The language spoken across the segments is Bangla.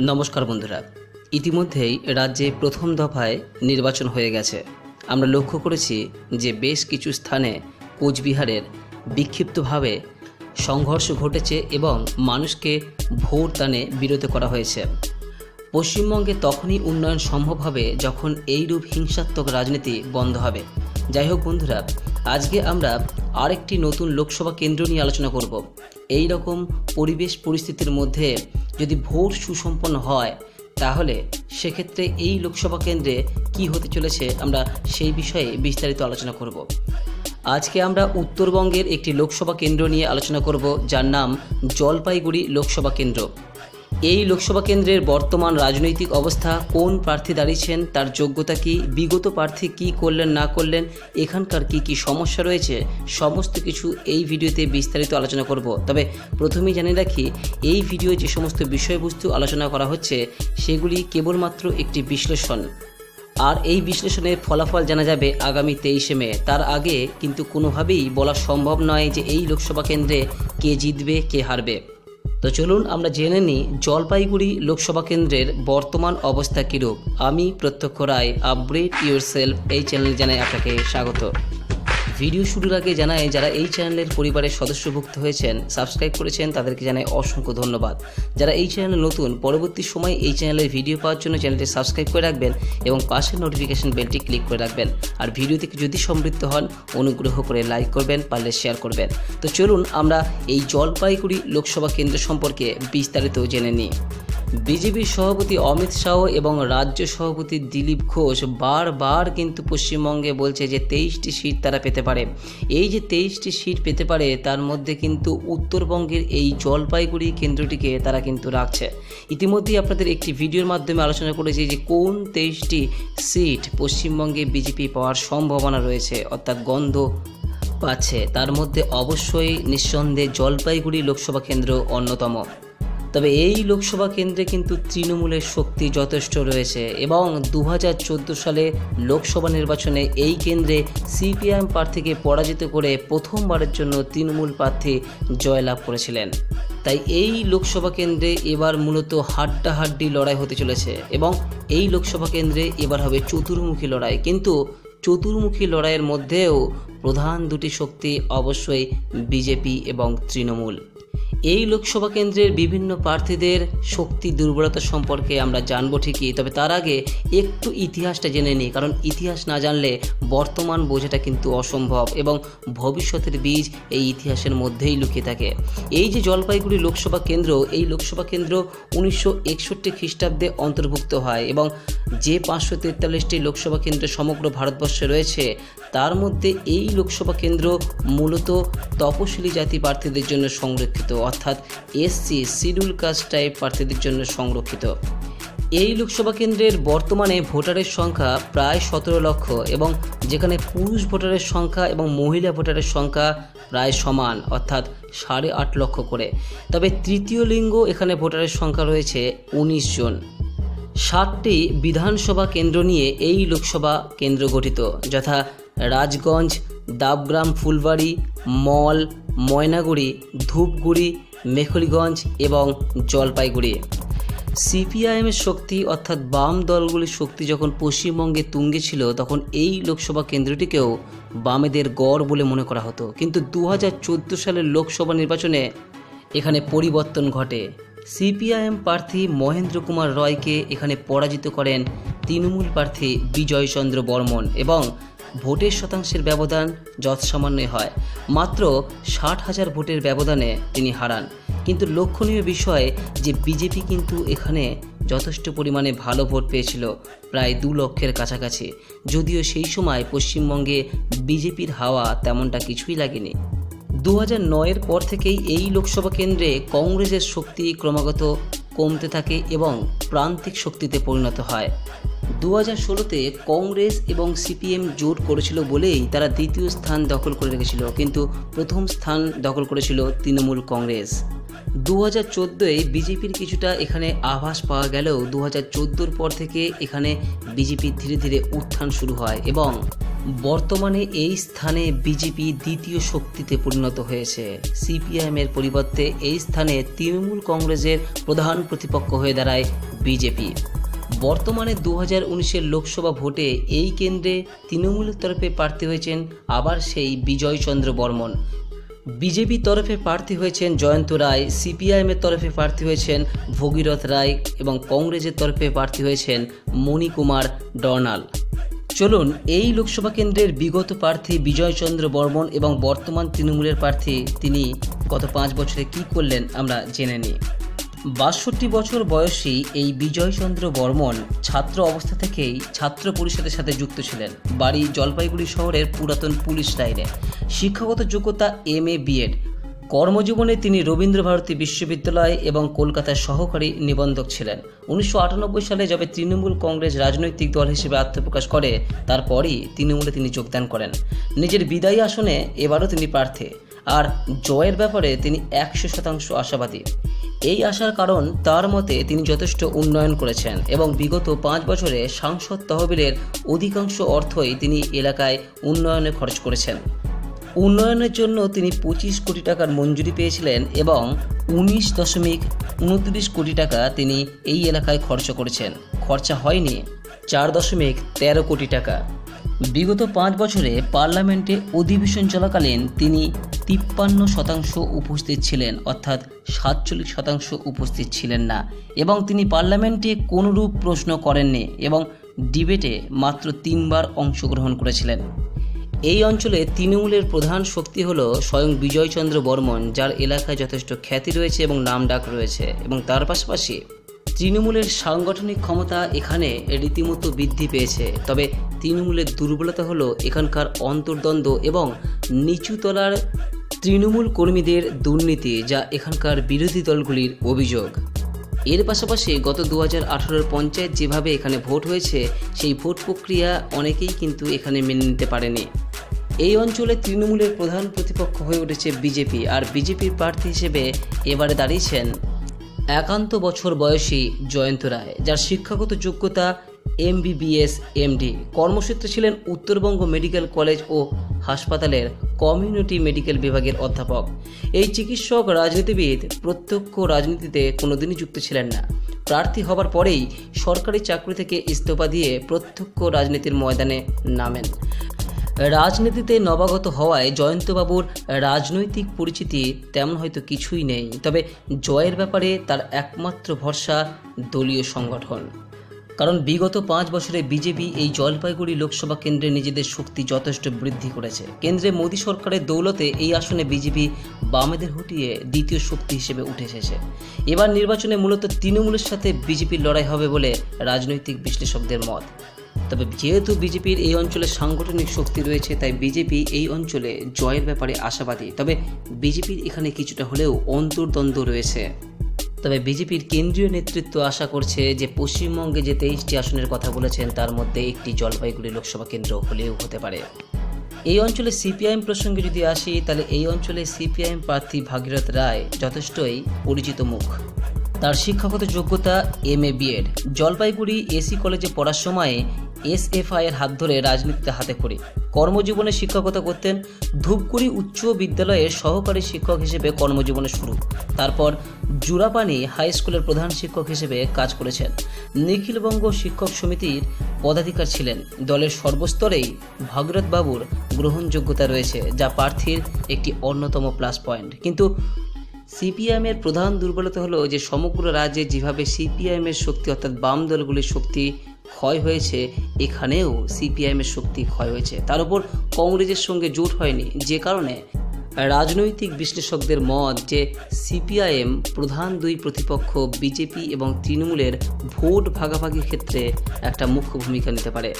নমস্কার বন্ধুরা। ইতিমধ্যেই রাজ্যে প্রথম দফায় নির্বাচন হয়ে গেছে। আমরা লক্ষ্য করেছি যে বেশ কিছু স্থানে কোচবিহারের বিক্ষিপ্তভাবে সংঘর্ষ ঘটেছে এবং মানুষকে ভোট দানে বিরত করা হয়েছে। পশ্চিমবঙ্গে তখনই উন্নয়ন সম্ভব হবে যখন এইরূপ হিংসাত্মক রাজনীতি বন্ধ হবে। যাই হোক বন্ধুরা, আজকে আমরা আরেকটি নতুন লোকসভা কেন্দ্র নিয়ে আলোচনা করব। এই রকম পরিবেশ পরিস্থিতির মধ্যে যদি ভোট সুসম্পন্ন হয়, তাহলে সেক্ষেত্রে এই লোকসভা কেন্দ্রে কি হতে চলেছে আমরা সেই বিষয়ে বিস্তারিত আলোচনা করব। আজকে আমরা উত্তরবঙ্গের একটি লোকসভা কেন্দ্র নিয়ে আলোচনা করব, যার নাম জলপাইগুড়ি লোকসভা কেন্দ্র। এই লোকসভা কেন্দ্রের বর্তমান রাজনৈতিক অবস্থা, কোন প্রার্থী দাঁড়িয়েছেন, তার যোগ্যতা কি, বিগত প্রার্থী কি করলেন, না করলেন, এখানকার কি কি সমস্যা রয়েছে, সমস্ত কিছু এই ভিডিওতে বিস্তারিত আলোচনা করব। তবে প্রথমেই জানিয়ে রাখি, এই ভিডিও যে সমস্ত বিষয়বস্তু আলোচনা করা হচ্ছে, সেগুলি কেবলমাত্র একটি বিশ্লেষণ। আর এই বিশ্লেষণের ফলাফল জানা যাবে আগামী তেইশে মে। তার আগে কিন্তু কোনোভাবেই বলা সম্ভব নয় যে এই লোকসভা কেন্দ্রে কে জিতবে, কে হারবে। তো চলুন আমরা জেনে নিই জলপাইগুড়ি লোকসভা কেন্দ্রের বর্তমান অবস্থা কীরূপ। আমি প্রত্যক্ষ রায় আপগ্রেড ইউর সেলফ এই চ্যানেলে জানাই আপনাকে স্বাগত। ভিডিও শুরুর আগে জানাই, যারা এই চ্যানেলের পরিবারের সদস্যভুক্ত হয়েছেন সাবস্ক্রাইব করেছেন, তাদেরকে জানাই অসংখ্য ধন্যবাদ। যারা এই চ্যানেলে নতুন, পরবর্তী সময় এই চ্যানেলের ভিডিও পাওয়ার জন্য চ্যানেলটি সাবস্ক্রাইব করে রাখবেন এবং পাশের নোটিফিকেশন বেলটি ক্লিক করে রাখবেন। আর ভিডিও থেকে যদি সমৃদ্ধ হন, অনুগ্রহ করে লাইক করবেন, পারলে শেয়ার করবেন। তো চলুন আমরা এই জলপাইগুড়ি লোকসভা কেন্দ্র সম্পর্কে বিস্তারিত জেনে নিই। বিজেপির সভাপতি অমিত শাহ এবং রাজ্য সভাপতি দিলীপ ঘোষ বারবার কিন্তু পশ্চিমবঙ্গে বলছে যে তেইশটি সিট তারা পেতে পারে। এই যে তেইশটি সিট পেতে পারে, তার মধ্যে কিন্তু উত্তরবঙ্গের এই জলপাইগুড়ি কেন্দ্রটিকে তারা কিন্তু রাখছে। ইতিমধ্যেই আপনাদের একটি ভিডিওর মাধ্যমে আলোচনা করেছি যে কোন তেইশটি সিট পশ্চিমবঙ্গে বিজেপি পাওয়ার সম্ভাবনা রয়েছে, অর্থাৎ গন্ধ পাচ্ছে। তার মধ্যে অবশ্যই নিঃসন্দেহে জলপাইগুড়ি লোকসভা কেন্দ্র অন্যতম। তবে এই লোকসভা কেন্দ্রে কিন্তু তৃণমূলের শক্তি যথেষ্ট রয়েছে এবং দু হাজার চোদ্দ সালে লোকসভা নির্বাচনে এই কেন্দ্রে সিপিআইএম প্রার্থীকে পরাজিত করে প্রথমবারের জন্য তৃণমূল প্রার্থী জয়লাভ করেছিলেন। তাই এই লোকসভা কেন্দ্রে এবার মূলত হাড্ডাহাড্ডি লড়াই হতে চলেছে এবং এই লোকসভা কেন্দ্রে এবার হবে চতুর্মুখী লড়াই। কিন্তু চতুর্মুখী লড়াইয়ের মধ্যেও প্রধান দুটি শক্তি অবশ্যই বিজেপি এবং তৃণমূল। এই লোকসভা কেন্দ্রের বিভিন্ন প্রার্থীদের শক্তি দুর্বলতা সম্পর্কে আমরা জানব ঠিকই, তবে তার আগে একটু ইতিহাসটা জেনে নিই, কারণ ইতিহাস না জানলে বর্তমান বোঝাটা কিন্তু অসম্ভব এবং ভবিষ্যতের বীজ এই ইতিহাসের মধ্যেই লুকিয়ে থাকে। এই যে জলপাইগুড়ি লোকসভা কেন্দ্র, এই লোকসভা কেন্দ্র উনিশশো একষট্টি খ্রিস্টাব্দে অন্তর্ভুক্ত হয় এবং যে পাঁচশো তেতাল্লিশটি লোকসভা কেন্দ্র সমগ্র ভারতবর্ষে রয়েছে, তার মধ্যে এই লোকসভা কেন্দ্র মূলত তপশিলি জাতি প্রার্থীদের জন্য সংরক্ষিত অর্থাৎ এসসি শিডিউল কাস্ট টাইপ প্রার্থীদের জন্য সংরক্ষিত। এই লোকসভা কেন্দ্রের বর্তমানে ভোটারের সংখ্যা প্রায় সতেরো লক্ষ এবং যেখানে পুরুষ ভোটারের সংখ্যা এবং মহিলা ভোটারের সংখ্যা প্রায় সমান, অর্থাৎ সাড়ে আট লক্ষ করে। তবে তৃতীয় লিঙ্গ এখানে ভোটারের সংখ্যা রয়েছে উনিশ জন। সাতটি বিধানসভা কেন্দ্র নিয়ে এই লোকসভা কেন্দ্র গঠিত, যথা রাজগঞ্জ, দাবগ্রাম, ফুলবাড়ি, মল ময়নাগুড়ি, ধূপগুড়ি, মেখলিগঞ্জ এবং জলপাইগুড়ি। সিপিআইএমের শক্তি অর্থাৎ বাম দলগুলির শক্তি যখন পশ্চিমবঙ্গে তুঙ্গে ছিল, তখন এই লোকসভা কেন্দ্রটিকেও বামেদের গড় বলে মনে করা হতো। কিন্তু দু হাজার চোদ্দ সালের লোকসভা নির্বাচনে এখানে পরিবর্তন ঘটে। সিপিআইএম প্রার্থী মহেন্দ্র কুমার রয়কে এখানে পরাজিত করেন তৃণমূল প্রার্থী বিজয়চন্দ্র বর্মন এবং ভোটের শতাংশের ব্যবধান যৎসামান্যই হয়। মাত্র ষাট হাজার ভোটের ব্যবধানে তিনি হারান। কিন্তু লক্ষণীয় বিষয় যে বিজেপি কিন্তু এখানে যথেষ্ট পরিমাণে ভালো ভোট পেয়েছিল, প্রায় দু লক্ষের কাছাকাছি। যদিও সেই সময় পশ্চিমবঙ্গে বিজেপির হাওয়া তেমনটা কিছুই লাগেনি। দু হাজার নয়ের পর থেকেই এই লোকসভা কেন্দ্রে কংগ্রেসের শক্তি ক্রমাগত কমতে থাকে এবং প্রান্তিক শক্তিতে পরিণত হয়। দু হাজার ষোলোতে কংগ্রেস এবং সিপিএম জোট করেছিল বলেই তারা দ্বিতীয় স্থান দখল করে রেখেছিল, কিন্তু প্রথম স্থান দখল করেছিল তৃণমূল কংগ্রেস। দু হাজার চোদ্দোয় বিজেপির কিছুটা এখানে আভাস পাওয়া গেলেও দু হাজার চোদ্দোর পর থেকে এখানে বিজেপি ধীরে ধীরে উত্থান শুরু হয় এবং বর্তমানে এই স্থানে বিজেপি দ্বিতীয় শক্তিতে পরিণত হয়েছে। সিপিআইএমের পরিবর্তে এই স্থানে তৃণমূল কংগ্রেসের প্রধান প্রতিপক্ষ হয়ে দাঁড়ায় বিজেপি। বর্তমানে দু হাজার উনিশের লোকসভা ভোটে এই কেন্দ্রে তৃণমূলের তরফে প্রার্থী হয়েছেন আবার সেই বিজয়চন্দ্র বর্মন। বিজেপি তরফে প্রার্থী হয়েছেন জয়ন্ত রায় সিপিআইএমের তরফে প্রার্থী হয়েছেন ভগীরথ রায় এবং কংগ্রেসের তরফে প্রার্থী হয়েছেন মণিকুমার ডর্নাল। চলুন এই লোকসভা কেন্দ্রের বিগত প্রার্থী বিজয়চন্দ্র বর্মন এবং বর্তমান তৃণমূলের প্রার্থী তিনি গত পাঁচ বছরে কি করলেন আমরা জেনে নিই। বাষট্টি বছর বয়সী এই বিজয়চন্দ্র বর্মন ছাত্র অবস্থা থেকেই ছাত্র পরিষদের সাথে যুক্ত ছিলেন। বাড়ি জলপাইগুড়ি শহরের পুরাতন পুলিশ লাইনে। শিক্ষাগত যোগ্যতা এম এ বিএড কর্মজীবনে তিনি রবীন্দ্র ভারতী বিশ্ববিদ্যালয় এবং কলকাতার সহকারী নিবন্ধক ছিলেন। উনিশশো আটানব্বই সালে যবে তৃণমূল কংগ্রেস রাজনৈতিক দল হিসেবে আত্মপ্রকাশ করে, তারপরই তৃণমূলে তিনি যোগদান করেন। নিজের বিদায়ী আসনে এবারও তিনি প্রার্থী। আর জয়ের ব্যাপারে তিনি একশো শতাংশ আশাবাদী। এই আসার কারণ তার মতে তিনি যথেষ্ট উন্নয়ন করেছেন এবং বিগত পাঁচ বছরে সাংসদ তহবিলের অধিকাংশ অর্থই তিনি এলাকায় উন্নয়নে খরচ করেছেন। উন্নয়নের জন্য তিনি পঁচিশ কোটি টাকার মঞ্জুরি পেয়েছিলেন এবং উনিশ দশমিক উনত্রিশ কোটি টাকা তিনি এই এলাকায় খরচ করেছেন। খরচা হয়নি, চার দশমিক তেরো কোটি টাকা। বিগত পাঁচ বছরে পার্লামেন্টে অধিবেশন চলাকালীন তিনি তিপ্পান্ন শতাংশ উপস্থিত ছিলেন, অর্থাৎ সাতচল্লিশ শতাংশ উপস্থিত ছিলেন না এবং তিনি পার্লামেন্টে কোনরূপ প্রশ্ন করেননি এবং ডিবেটে মাত্র তিনবার অংশগ্রহণ করেছিলেন। এই অঞ্চলে তৃণমূলের প্রধান শক্তি হল স্বয়ং বিজয়চন্দ্র বর্মন, যার এলাকায় যথেষ্ট খ্যাতি রয়েছে এবং নামডাক রয়েছে এবং তার পাশাপাশি তৃণমূলের সাংগঠনিক ক্ষমতা এখানে রীতিমতো বৃদ্ধি পেয়েছে। তবে তৃণমূলের দুর্বলতা হলো এখানকার অন্তর্দ্বন্দ্ব এবং নিচুতলার তৃণমূল কর্মীদের দুর্নীতি, যা এখানকার বিরোধী দলগুলির অভিযোগ। এর পাশাপাশি গত দু হাজার পঞ্চায়েত যেভাবে এখানে ভোট হয়েছে, সেই ভোট প্রক্রিয়া অনেকেই কিন্তু এখানে মেনে নিতে পারেনি। এই অঞ্চলে তৃণমূলের প্রধান প্রতিপক্ষ হয়ে উঠেছে বিজেপি, আর বিজেপির প্রার্থী হিসেবে এবারে দাঁড়িয়েছেন একান্ত বছর বয়সী জয়ন্ত রায়, যার শিক্ষাগত যোগ্যতা এমবিবিএস, এমডি। কর্মসূত্রে ছিলেন উত্তরবঙ্গ মেডিকেল কলেজ ও হাসপাতালের কমিউনিটি মেডিকেল বিভাগের অধ্যাপক। এই চিকিৎসক রাজনীতিবিদ, প্রত্যক্ষ রাজনীতিতে কোনোদিনই যুক্ত ছিলেন না। প্রার্থী হবার পরেই সরকারি চাকরি থেকে ইস্তফা দিয়ে প্রত্যক্ষ রাজনীতির ময়দানে নামেন। রাজনীতিতে নবাগত হওয়ায় জয়ন্তবাবুর রাজনৈতিক পরিচিতি তেমন হয়তো কিছুই নেই, তবে জয়ের ব্যাপারে তার একমাত্র ভরসা দলীয় সংগঠন। কারণ বিগত পাঁচ বছরে বিজেপি এই জলপাইগুড়ি লোকসভা কেন্দ্রে নিজেদের শক্তি যথেষ্ট বৃদ্ধি করেছে। কেন্দ্রে মোদী সরকারের দৌলতে এই আসনে বিজেপি বামেদের হটিয়ে দ্বিতীয় শক্তি হিসেবে উঠে এসেছে। এবার নির্বাচনে মূলত তৃণমূলের সাথে বিজেপির লড়াই হবে বলে রাজনৈতিক বিশ্লেষকদের মত। তবে যেহেতু বিজেপির এই অঞ্চলে সাংগঠনিক শক্তি রয়েছে, তাই বিজেপি এই অঞ্চলে জয়ের ব্যাপারে আশাবাদী। তবে বিজেপির এখানে কিছুটা হলেও অন্তর্দ্বন্দ্ব রয়েছে। তবে বিজেপির কেন্দ্রীয় নেতৃত্ব আশা করছে যে পশ্চিমবঙ্গে যে তেইশটি আসনের কথা বলেছেন, তার মধ্যে একটি জলপাইগুড়ি লোকসভা কেন্দ্র হলেও হতে পারে। এই অঞ্চলে সিপিআইএম প্রসঙ্গে যদি আসি, তাহলে এই অঞ্চলে সিপিআইএম প্রার্থী ভাগীরথ রায় যথেষ্টই পরিচিত মুখ। তার শিক্ষাগত যোগ্যতা M A B Ed Jalpaiguri AC কলেজে পড়ার সময়ে এসএফআই এর হাত ধরে রাজনীতিতে হাতে করে কর্মজীবনে শিক্ষকতা করতেন ধূপগুড়ি উচ্চ বিদ্যালয়ের সহকারী শিক্ষক হিসেবে কর্মজীবনে শুরু। তারপর জুরাপানি হাই স্কুলের প্রধান শিক্ষক হিসেবে কাজ করেছেন। নিখিলবঙ্গ শিক্ষক সমিতির পদাধিকার ছিলেন। দলের সর্বস্তরেই বাবুর গ্রহণযোগ্যতা রয়েছে, যা প্রার্থীর একটি অন্যতম প্লাস পয়েন্ট কিন্তু সিপিআইএমের প্রধান দুর্বলতা হলো যে, সমগ্র রাজ্যে যেভাবে সিপিআইএমের শক্তি, অর্থাৎ বাম দলগুলির শক্তি ক্ষয় হয়েছে, এখানেও সিপিআইএমের শক্তি ক্ষয় হয়েছে। তার উপর কংগ্রেসের সঙ্গে জোট হয়নি, যে কারণে রাজনৈতিক বিশ্লেষকদের মত যে সিপিআইএম প্রধান দুই প্রতিপক্ষ বিজেপি এবং তৃণমূলের ভোট ভাগাভাগির ক্ষেত্রে একটা মুখ্য ভূমিকা নিতে পারে।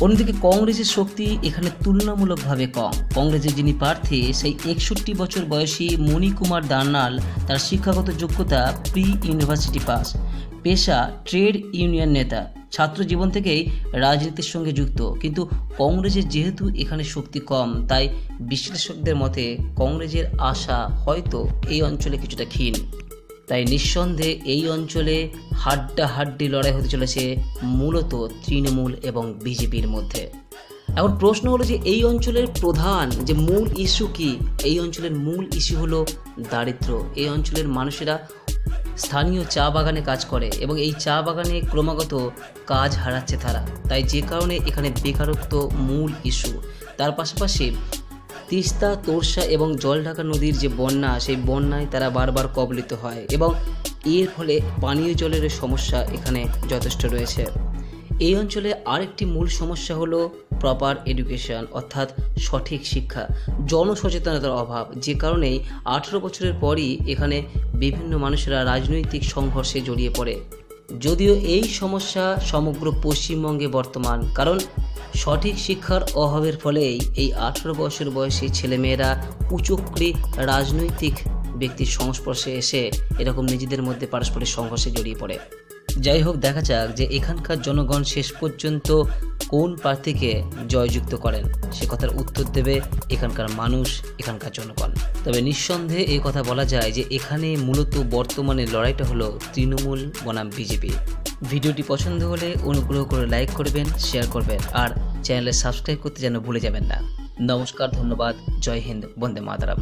অন্যদিকে কংগ্রেসের শক্তি এখানে তুলনামূলকভাবে কম। কংগ্রেসের যিনি প্রার্থী, সেই একষট্টি বছর বয়সী মণিকুমার দান্নাল, তার শিক্ষাগত যোগ্যতা প্রি ইউনিভার্সিটি পাস। পেশা ট্রেড ইউনিয়ন নেতা। ছাত্র জীবন থেকেই রাজনীতির সঙ্গে যুক্ত। কিন্তু কংগ্রেসের যেহেতু এখানে শক্তি কম, তাই বিশ্লেষকদের মতে কংগ্রেসের আশা হয়তো এই অঞ্চলে কিছুটা ক্ষীণ। তাই নিঃসন্দেহে এই অঞ্চলে হাড্ডাহাড্ডি লড়াই হতে চলেছে মূলত তৃণমূল এবং বিজেপির মধ্যে। এখন প্রশ্ন হলো যে এই অঞ্চলের প্রধান যে মূল ইস্যু কি? এই অঞ্চলের মূল ইস্যু হলো দারিদ্র্য এই অঞ্চলের মানুষেরা স্থানীয় চা বাগানে কাজ করে এবং এই চা বাগানে ক্রমাগত কাজ হারাচ্ছে তারা। তাই যে কারণে এখানে বেকারত্ব মূল ইস্যু তার পাশাপাশি তিস্তা, তোরসা এবং জলঢাকা নদীর যে বন্যা, সেই বন্যায় তারা বারবার কবলিত হয় এবং এর ফলে পানীয় জলের সমস্যা এখানে যথেষ্ট রয়েছে। এই অঞ্চলে আরেকটি মূল সমস্যা হলো প্রপার এডুকেশন অর্থাৎ সঠিক শিক্ষা, জনসচেতনতার অভাব, যে কারণেই আঠেরো বছরের পরই এখানে বিভিন্ন মানুষেরা রাজনৈতিক সংঘর্ষে জড়িয়ে পড়ে। যদিও এই সমস্যা সমগ্র পশ্চিমবঙ্গে বর্তমান, কারণ সঠিক শিক্ষার অভাবের ফলেই এই আঠেরো বছর বয়সী ছেলেমেয়েরা উচক্রি রাজনৈতিক ব্যক্তির সংস্পর্শে এসে এরকম নিজেদের মধ্যে পারস্পরিক সংঘর্ষে জড়িয়ে পড়ে। যাই হোক, দেখা যাক যে এখানকার জনগণ শেষ পর্যন্ত কোন প্রার্থীকে জয়যুক্ত করেন। সে কথার উত্তর দেবে এখানকার মানুষ, এখানকার জনগণ। তবে নিঃসন্দেহে এই কথা বলা যায় যে এখানে মূলত বর্তমানে লড়াইটা হলো তৃণমূল বনাম বিজেপি। ভিডিওটি পছন্দ হলে অনুগ্রহ করে লাইক করবেন, শেয়ার করবেন আর চ্যানেলে সাবস্ক্রাইব করতে যেন ভুলে যাবেন না। নমস্কার, ধন্যবাদ, জয় হিন্দ, বন্দে মাতারাম।